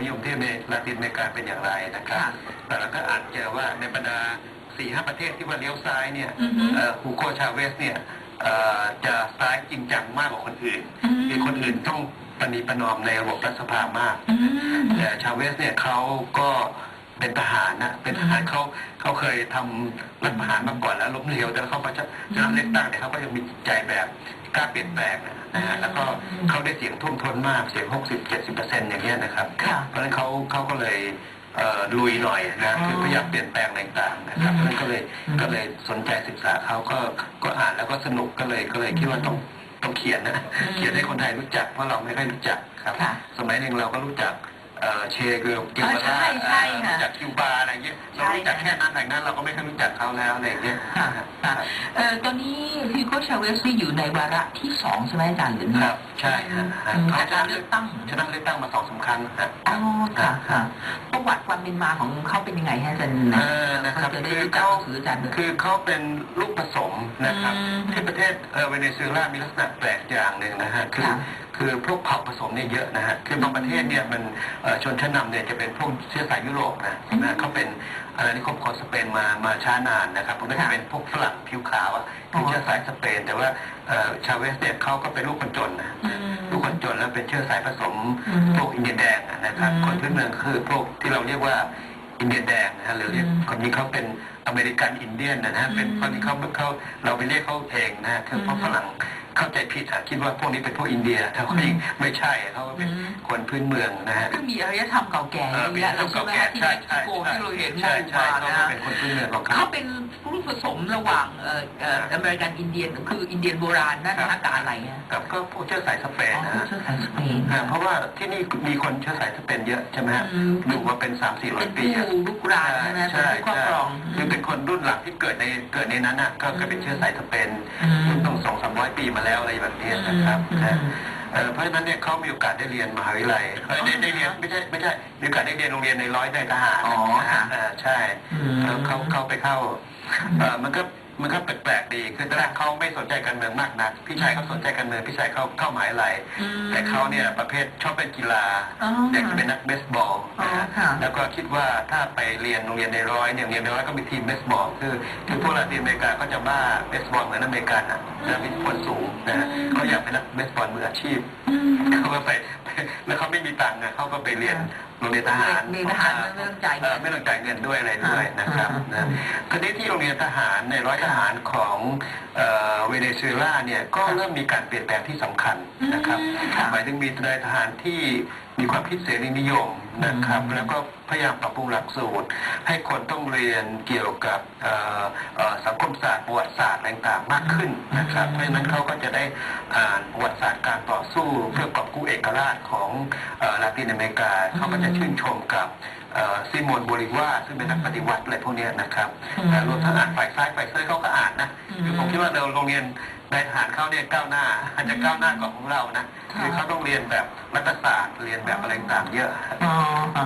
นิยมที่ในลาตินอเมริกาเป็นอย่างไรนะครับค่ะแต่เราก็อ่านเจอว่าในบรรดาสี่ห้าประเทศที่ว่าเลี้ยวซ้ายเนี่ยอือฮึฮูโกชาเวสเนี่ยเอ่อจะซ้ายจริงจังมากกว่าคนอื่นอืมมีคนอื่นต้องปณีประนอมในระบบรัฐสภามากอืมแต่ชาเวสเนี่ยเขาก็ เป็นทหารนะเป็นทหารเขาเขาเคยทำรัฐประหารมาก่อนแล้วล้มเหลวแต่เขาประชาชนะเลือกตั้งแต่เขาก็ยังมีจิตใจแบบกล้าเปลี่ยนแปลงนะฮะแล้วก็เขาได้เสียงท่วมท้นมากเสียง 60 70เปอร์เซ็นต์อย่างเงี้ยนะครับค่ะเพราะฉะนั้นเขาเขาก็เลยเอ่อลุยหน่อยนะคือพยายามเปลี่ยนแปลงอะไรต่างๆนะครับเพราะฉะนั้นก็เลยอืมก็เลยสนใจศึกษาเขาก็ก็อ่านแล้วก็สนุกก็เลยก็เลยคิดว่าต้องต้องเขียนนะเขียนให้คนไทยรู้จักเพราะเราไม่ค่อยรู้จักครับค่ะสมัยหนึ่งเราก็รู้จัก เอ่อเชเกลเกลวาใช่ลาใช่ค่ะรู้จักคิวบาอะไรเงี้ยเรารู้จักใช่แค่นั้นแต่นั้นเราก็ไม่ค่อยรู้จักเขาแล้วอะไรเงี้ยค่ะค่ะเอ่อตอนนี้ฮิโกชาเวสนี่อยู่ในวาระที่สองใช่ไหมอาจารย์หรือคไงรับใช่ฮะฮะอืมเขาจากการเลือกตั้งชนะเลือกตั้งมาสองสามครั้งฮะอ๋อค่ะค่ะประวัติความเป็นมาของเขาเป็นยังไงฮะอาจารย์เอนะอนะครับจะได้คือรู้จักเขาหนังสืออาจารย์ด้วยคือเขาเป็นลูกผสมนะครับอืมที่ประเทศเออเวเนซุเอลามีลักษณะแปลกอย่างหนึ่งนะฮะคือ ค่ะคือพวกเผ่าผสมเนี่ยเยอะนะฮะ คือบางประเทศเนี่ยมันเอ่อชนชั้นนำเนี่ยจะเป็นพวกเชื้อสายยุโรปนะนะเขาเป็นอาณานิคมของสเปนมามาช้านานนะครับพวกนั้นจะเป็นพวกฝรั่งผิวขาวอะคือเชื้อสายสเปน แต่ว่าเอ่อชาเวสเนี่ยเขาก็เป็นลูกคนจนนะอืมลูกคนจนแล้วเป็นเชื้อสายผสมอืมพวกอินเดียแดงอะนะครับอืมคนพื้นเมืองคือพวกที่เราเรียกว่าอินเดียแดงนะฮะหรือเรียกอืมคนนี้เขาเป็นอเมริกันอินเดียนนะฮะเป็นอืมคนที่เขาเขาเราไปเรียกเขาเองนะฮะคือเพราะอืมฝรั่ง เข้าใจผิดอะคิดว่าพวกนี้เป็นพวกอินเดียแต่ว่าจริงไม่ใช่เขาเป็นอืมคนพื้นเมืองนะฮะซึ่งมีอารยธรรมเก่าแก่เออเยอะแยะเป็นเราเก่าใช่ไหมแก่ฮะที่ใช่เม็กซิใช่โกที่เราเห็นใช่ใช่มาเขานะเป็นคนพื้นเมืองของเขาเขาเป็นลูกผสมระหว่างเอ่อเอ่ออเมริกันอินเดียนคืออินเดียนโบราณนั่นครันะบกับอะไรอะกับก็พวกเชื้อสายสเปนอ๋อนะฮะเชื้อสายสเปนอ่าเพราะว่าที่นี่มีคนเชื้อสายสเปนเยอะใช่ไหมฮะอืมอยู่มาเป็นสามสี่ร้อเป็ยนปีอะผู้ลุกรานใช่ไหมเป็นผู้ครอบครองคือเป็นคนรุ่นหลังที่เกิดในเกิดในนั้นน่ะก็ก็เป็นเชื้อสายสเปนอืมต้องสองสามร้อย ปีมาแล้วอะไรแบบนี้นะครับอืมนะเอ่อเพราะฉะนั้นเนี่ยเขามีโอกาสได้เรียนมหาวิทยาลัยเอ้ยได้ได้เรียนไม่ใช่ไม่ใช่มีโอกาสได้เรียนโรงเรียนในร้อยในทหารอ๋อนะฮะอ่าใช่อืมแล้วเขาเขาไปเข้าเอ่อมันก็มันก็แปลกๆดีคือตอนแรกเขาไม่สนใจการเมืองมากนัก พี่ชายเขาสนใจการเมืองพี่ชายเขาเข้ามหาวิทยาลัยอืมแต่เขาเนี่ยประเภทชอบเป็นกีฬาอ๋ออยากจะเป็นนักเบสบอลนะฮะอ๋อค่ะ แล้วก็คิดว่าถ้าไปเรียนโรงเรียนในร้อยเนี่ยโรงเรียนในร้อยก็มีทีมเบสบอลคือคือพวกลาตินอเมริกาก็จะบ้าเบสบอลเหมือนอเมริกันอะแล้วมีคนสูงนะฮะเขาอยากเป็นนักเบสบอลมืออาชีพอืมเขาก็ไปแล้วเขาไม่มีตังค์นะเขาก็ไปเรียนโรงเรียนทหารเรียนทหารไม่ต้องจ่ายเงินเออไม่ต้องจ่ายเงินด้วยอะไรด้วยนะครับ อ่านะทีนี้ที่โรงเรียนทหารในร้อยทหารของเอ่อเวเนซุเอลาเนี่ยก็เริ่มมีการเปลี่ยนแปลงที่สำคัญนะครับอืมค่ะหมายถึงมีนายทหารที่มีความคิดเสรีนิยมนะครับอืมแล้วก็พยายามปรับปรุงหลักสูตร ให้คนต้องเรียนเกี่ยวกับเอ่อเอ่อสังคมศาสตร์ประวัติศาสตร์อะไรต่างๆมากขึ้นนะครับ เพราะฉะนั้นเขาก็จะได้อ่านประวัติศาสตร์การต่อสู้เพื่อกอบกู้เอกราชของเอ่อลาตินอเมริกาเขาก็จะชื่นชมกับ เอ่อซิโมนโบลิวาซึ่งเป็นนักปฏิวัติอะไรพวกเนี้ยนะครับอืมอ่ารวมทั้งอ่านฝ่ายซ้ายฝ่ายซ้ายเขาก็อ่านนะอืมคือผมคิดว่าเราโรงเรียนนายทหารเขาเนี่ยก้าวหน้าอาจจะก้าวหน้ากว่าของเรานะค่ะคือเขาต้องเรียนแบบรัฐศาสตร์เรียนแบบอะไรต่างๆเยอะอ๋อ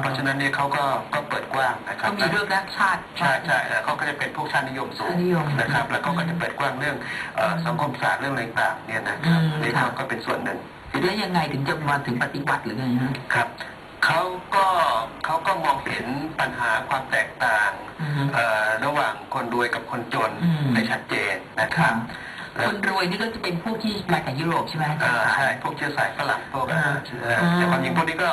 เพราะฉะนั้นเนี่ยเขาก็ก็เปิดกว้างนะครัก็บมีเรื่องรักชาติใช่ใช่แล้วเขาก็จะเป็นพวกชาตินิยมสูงชาตินิยมนะครับ แล้วก็ก็จะเปิดกว้างเรื่องเอ่อสังคมศาสตร์เรื่องอะไรต่างๆเนี่ยนะครับอืมนี่ค่ะเขาก็เป็นส่วนหนึ่งแล้วยังไงถึงจะมาถึงปฏิวัติหรือไงฮะครับเขาก็ ระหว่างคนรวยกับคนจนอืมได้ชัดเจนนะครับคนรวยนี่ก็จะเป็นพวกที่มาจากยุโรปใช่ไหมอาจารอ่าย์คะใช่พวกเชื้อสายฝรั่งพวกอ่าเอ่อแต่ความจริงพวกนี้ก็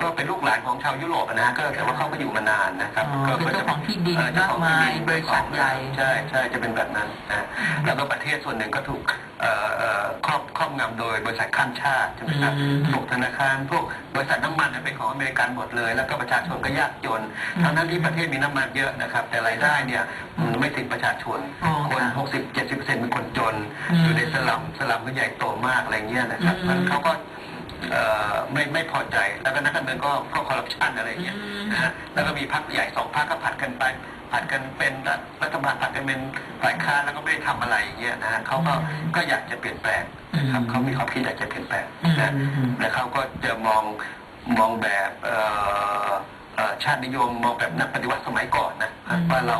ก็เป็นลูกหลานของชาวยุโรปอะนะก็แต่ว่าเขาก็อยู่มานานนะครับอ๋อเป็นเจ้าของที่ดินเอ่อเจ้ของที่ดินมากมายบริษัทใหญ่ใช่ใช่จะเป็นแบบนั้นนะแล้วก็ประเทศส่วนหนึ่งก็ถูกเอ่อเอ่อ ครอบครอบงำโดยบริษัทข้ามชาติใช่ไหมครับอืมพวกธนาคารพวกบริษัทน้ำมันเนี่ยเป็นของอเมริกันหมดเลย แล้วก็ประชาชนก็ยากจนอืมทั้งนั้นที่ประเทศมีน้ำมันเยอะนะครับ แต่รายได้เนี่ยมันไม่ถึงประชาชนอ๋อคนค่ะหกสิบเจ็ดสิบเปอร์เซ็นต์เป็นคนจนอืมอยู่ในสลัมสลัมก็ใหญ่โตมากอะไรเงี้ยนะครับอืมมันเขาก็เอ่อไม่ไม่พอใจ แล้วก็นักการเมืองก็ก็คอร์รัปชันอะไรเงี้ยอืมนะฮะแล้วก็มีพรรคใหญ่สองพรรคก็ผัดกันไป ผัดกันเป็นรัฐบาลผัดกันเป็นฝ่ายค้านแล้วก็ไม่ได้ทำอะไรอย่างเงี้ยนะฮะเขาก็ก็อยากจะเปลี่ยนแปลงนะครับอืมเขามีความคิดอยากจะเปลี่ยนแปลงอืมนะอืมและเขาก็จะมองมองแบบเอ่อเอ่อ ชาตินิยมมองแบบนักปฏิวัติสมัยก่อนนะอืมว่าเรา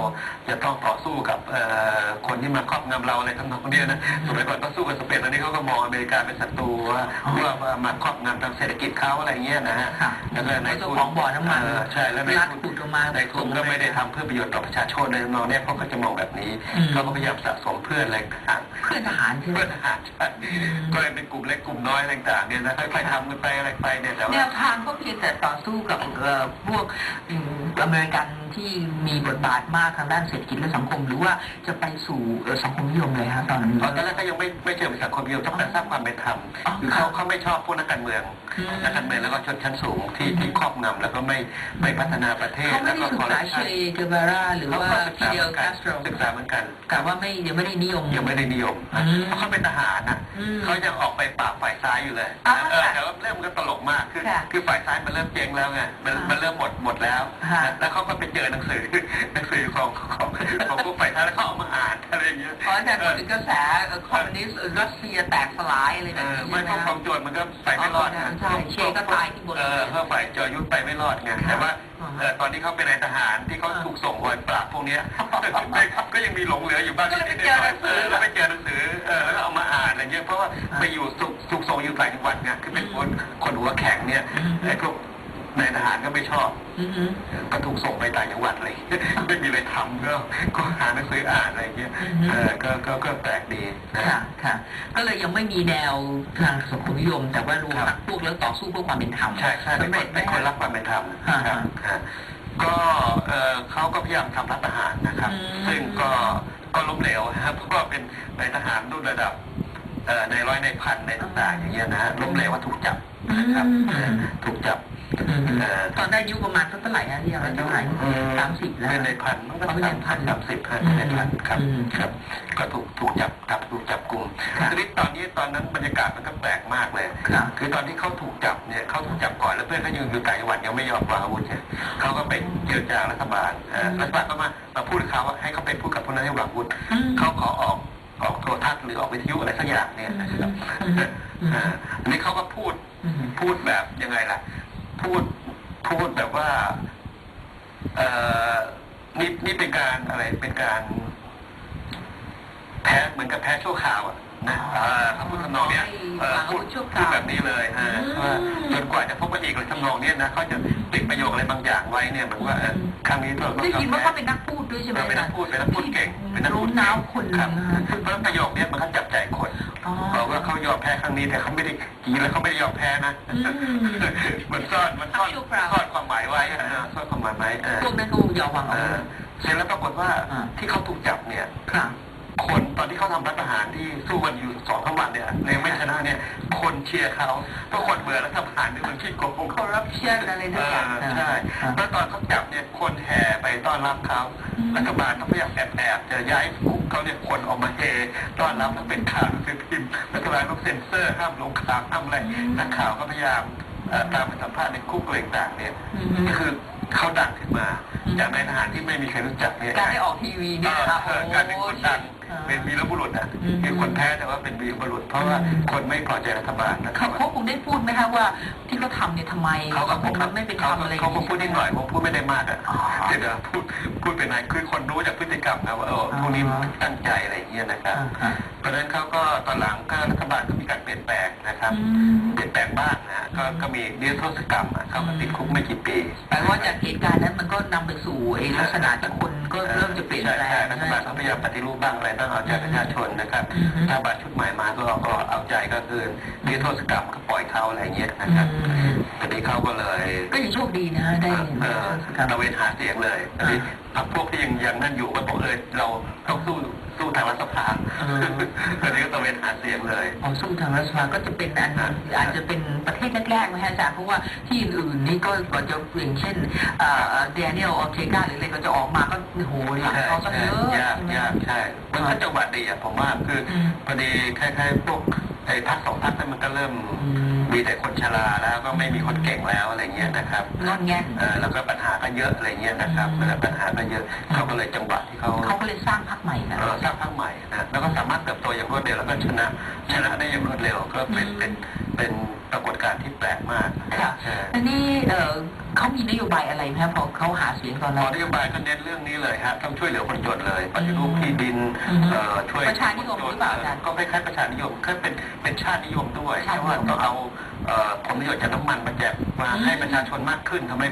จะต้องต่อสู้กับเอ่อคนที่มาครอบงำเราอะไรทั้งนองเนี้ยนะสมัยก่อนก็สู้กับสเปนตอนนี้เขาก็มองอเมริกาเป็นศัตรูว่าว่าว่ามาครอบงำทางเศรษฐกิจเขาอะไรเงี้ยนะฮะค่ะแล้วก็ในเจ้าของบ่อน้ำมันเออใช่แล้วในรัฐทุนขุดออกมาในทุนก็ไม่ได้ทำเพื่อประโยชน์ต่อประชาชนในทำนองเนี้ยเพราะเขาจะมองแบบนี้อืมเขาก็พยายามสะสมเพื่อนอะไรต่างเพื่อนทหารใช่ไหมเพื่อนทหารใช่ก็เลยเป็นกลุ่มเล็กกลุ่มน้อยอะไรต่างๆเนี่ยนะค่อยๆทำกันไปอะไรไปเนี่ยแต่แนว่าวทางก็เพียงแต่ต่อสู้กับเอ่อพวกอืมอเมริกัน ที่มีบทบาทมากทางด้านเศรษฐกิจและสังคม หรือว่าจะไปสู่เอ่อสังคมนิยมเลยฮะตอนนี้ตอนแรกก็ยังไม่ไม่เชิงเป็นสังคมนิยมต้องการสร้างความเป็นธรรมอ๋อคือเขาเขาไม่ชอบพวกนักการเมืองอืมนักการเมืองแล้วก็ชนชั้นสูงที่ที่ครอบงำแล้วก็ไม่ไม่พัฒนาประเทศเขาไม่แล้วได้ก็ศึกษาเชเกวาราหรือเขาว่าก็ศึกฟิษาเดเหลมือนกัคานสโตรศึกษาเหมือนกันแต่ว่าไม่ยังไม่ได้นิยมยังไม่ได้นิยมอืมเพราะเขาเป็นทหารนะอืมเขายังออกไปปราบฝ่ายซ้ายอยู่เลยอ๋อเออค่ะแต่ว่าเรื่องมันก็ตลกมากคือค่ะคือฝ่ายซ้ายมันเริ่มเจ๊งแล้วไงมันอ่ามัมันเริ่มหมดหมดแล้วค่ะแล้วเขาก็ไปเจอหนังสือหนังสือของของของพวกฝ่ายซ้ายแล้วเขาเอามาอ่านอะไรอย่างเงี้ยอ๋อแต่พูดถึงกระแสเอ่อคอมมิวนิสต์เอ่อรัสเซียแตกสลายอะไรแบเอบอนี้ไม่ใช่ไหมเพราะกฮะองโจรมันก็ไปไม่รอดนะใช่เชก็ตายที่บนเออเพราะฝ่ายจอยุทธไปไม่รอดไงแต่ว่าอ่าเออตอนที่เขาเป็นนายทหารที่เขาอ่าถูกส่งไปปราบพวกเนี้ยก็ยังมีหลงเหลืออยู่บ้างก็เลยไปเจอหนังสือแล้วไปเจอหนังสือเออแล้วก็เอามาอ่านอะไรเงี้ยเพราะว่าไปอยู่สุกสุกส่งอยู่ต่างจังหวัดไงคือเป็นคนคนหัวแข็งเนี่ยอืมไอ้พวก นายทหารก็ไม่ชอบอือฮึก็ถูกส่งไปต่างจังหวัดเลย ไม่มีอะไรทำก็ก็หาหนังสืออ่านอะไรเงี้ยเออก็ก็ก็แปลกดีนะค่ะค่ะ ก็เลยยังไม่มีแนวทางสังคมนิยม แต่ว่ารวมครับพรรคพวกแล้วต่อสู้เพื่อความเป็นธรรมใช่ใช่เป็นสำคเร็นจไหมเป็นคนรักความเป็นธรรมอ่านะครับฮะก็เอ่อเขาก็พยายามทำรัฐประหารนะครับอืมซึ่งก็ก็ล้มเหลวนะครับเพราะว่าเป็นนายทหารรุ่นระดับเอ่อในร้อยในพันในต่างๆอย่างเงี้ยนะฮะล้มเหลวว่าถูกจับนะครับอืมเออถูกจับอืมเอ่อ ตอนได้อายุประมาณเท่าไหร่ฮะที่ยังเท่าไหร่สามสิบแล้วเป็นในพันมันก็เอาเป็นในพันสามสิบฮะเป็นในพันครับอืมครับ ก็ถูกถูกจับจับถูกจับกลุ่มครับทีนี้ตอนนี้ตอนนั้นบรรยากาศมันก็แปลกมากเลยครับคือตอนที่เขาถูกจับเนี่ยเขาถูกจับก่อนแล้วเพื่อนเขายังอยู่ต่างจังหวัดยังไม่ยอมวางอาวุธเนี่ยเขาก็ไปเจรจารัฐบาลเอ่อรัฐบาลก็มามาพูดกับเขาว่าให้เขาไปพูดกับพวกนั้นให้วางอาวุธอืมเขาขอออกออกโทรทัศน์หรือออกวิทยุอะไรสักอย่างเนี่ยนะครับอืมอืมอ่าอันนี้เขาก็พูดอืมพูดแบบยังไงล่ะ พูดพูดแบบว่าเอ่อนี่นี่เป็นการอะไรเป็นการแพ้เหมือนกับแพ้ชั่วคราวอะนะเอ่อเขาพูดทำนองเนี้ยเอ่อพูดพูดแบบนี้เลยฮะว่าจนกว่าจะพบกันอีกเลยทำนองเนี้ยนะเขาจะติดประโยคอะไรบางอย่างไว้เนี่ยเหมือนว่าเออครั้งนี้เราต้องได้ยินว่าแพ้เขาเป็นนักพูดด้วยใช่ไหมเป็นนักพูดเป็นนักพูดเก่งเป็นนักพูรู้ดน้าเก่งวคนครับนะฮะเพราะประโยคเนี้ยมันก็จับใจคนอ๋อ บอกว่าเขายอมแพ้ครั้งนี้แต่เขาไม่ได้จริงๆแล้วเขาไม่ได้ยอมแพ้นะอืมมันซ่อนมันซ่อนชั่วคราวซ่อนความหมายไว้อะนะซ่อนความหมายไว้เออพวกนั้นเขายอมวางเออาวุอธเสร็จแล้วปรากฏว่าอ่าที่เขาถูกจับเนี่ย ค่ะคนตอนที่เขาทำรัฐประหารที่สู้กันอยู่สองสามวันเนี่ยในไม่ชนะเนี่ย คนเชียร์เขาเพราะคนเบื่อรัฐประหารที่มันขี้โกงคอร์รัปชันอะไรเอทุกอย่างอใช่อ่าแล้วตอนเขาจับเนี่ยคนแห่ไปต้อนรับเขาอืมรัฐบาลต้องพยายามแอบแอบๆจะย้ายคุกเขาเนี่ยคนออกมาเฮต้อนรับแล้วเป็นข่าวหนังสือพิมพ์รัฐบาลต้องเซ็นเซอร์ห้ามลงข่าวห้ามอะไรนักข่าวก็พยายามเอ่อตามไปสัมภาษณ์ในคุกอะไรต่างๆเนี่ยอืมนี่คือเขาดังขึ้นมาอืมจากในทหารที่ไม่มีใครรู้จักเนี่ยการได้ออกทีวีเนี่ยนะครับเออการเป็นคนดัง เป็นวีรบุรุษอะอืมคือคนแพ้แต่ว่าเป็นวีรบุรุษ เพราะว่าคนไม่พอใจรัฐบาลนะครัเขาบเขาคงได้พูดไหมคะว่าที่เขาทำเนี่ยทำไมเขาก็คงมันไม่เป็นธรรมอะไรเขาก็พูดนิดหน่อยผมพูดไม่ได้มากอะอ๋อเดี๋ยวนะพูดพูดเป็นนายคือคนรู้จากพฤติกรรมนะว่าเออพวกนี้ตั้งใจอะไรอย่างเงี้ยนะครับอ่าอ่าเพราะฉะนั้นเขาก็ตอนหลังก็รัฐบาลก็มีการเปลี่ยนแปลงนะครับอืมเปลี่ยนแปลงบ้างนะ ก็ก็มีนิรโทษกรรมอะเขาก็ติดคุกไม่กี่ปีแต่ว่าจากเหตุการณ์นั้นมันก็นำไปสู่ไอ้ลักษณะที่คนก็เริ่มจะเปลี่ยนแปลใช่งใช่รัฐบาลก็พยายามปฏิรูปบ้างอะไรบ้างเอาใจประชาชนนะครับอืมถ้าบัตรชุดใหม่มาก็ก็เอาใจก็คือนิรโทษกรรมก็ปล่อยเขาอะไรเงี้ยนะอืครับมตอนนี้เขาก็เลย ก็ยังโชคดีนะฮะได้เออครับตระเวนหาเสียงเลยตอนนี้ พรรคพวกที่ยังยังนั่นอยู่ก็บอกเออเราต้องสู้สู้ทางรัฐสภาเออตอนนี้ก็ตระเวนหาเสียงเลยอ๋อสู้ทางรัฐสภาก็จะเป็นอันอาจจะเป็นประเทศแรกๆไหมฮะอาจารย์เพราะว่าที่อื่นๆนี่ก็ก็จะอย่างเช่นเอ่อเดนิเอลออเทกาหรืออะไรก็จะออกมาก็โอ้โหหลังใช่เขาก็ใช่เยอะยากใช่ไหมยากใช่มันก็จังหวะดีอะผมว่าคืออมพอดีคล้ายๆพวก ไอ้พักสองพักนั้นมันก็เริ่มอืมมีแต่คนชราแล้วก็ไม่มีคนเก่งแล้วอะไรเงี้ยนะครับงอนแง่นเออแล้วก็ปัญหาก็เยอะอะไรเงี้ยนะครับเวลาปัญหาก็เยอะเขาก็เลยจังหวะที่เขาเขาก็เลยสร้างพรรคใหม่กันเออสร้างพรรคใหม่นะแล้วก็สามารถเติบโตอย่างรวดเร็วแล้วก็ชนะชนะได้อย่างรวดเร็วก็เป็นอืมเป็นเป็นปรากฏการณ์ที่แปลกมากค่ะใช่อันนี้เอ่อ เขามีนโยบายอะไรไหมครับพอเขาหาเสียงตอนพนั้อนนโยบายก็เน้นเรื่องนี้เลยฮะต้องช่วยเหลือคนจนเลยปฏิรูปที่ดินอืมเอ่อช่วยประชานิยมหรือเปล่าอาจารย์ก็คล้ายๆประชานิยมก็เป็นเป็นชาตินิยมด้วยชาตินิยมเพราะว่าต้องเอาเอ่อผลประโยชน์จากน้ำมันมาแจกมาให้ประชาชนมากขึ้นทำให้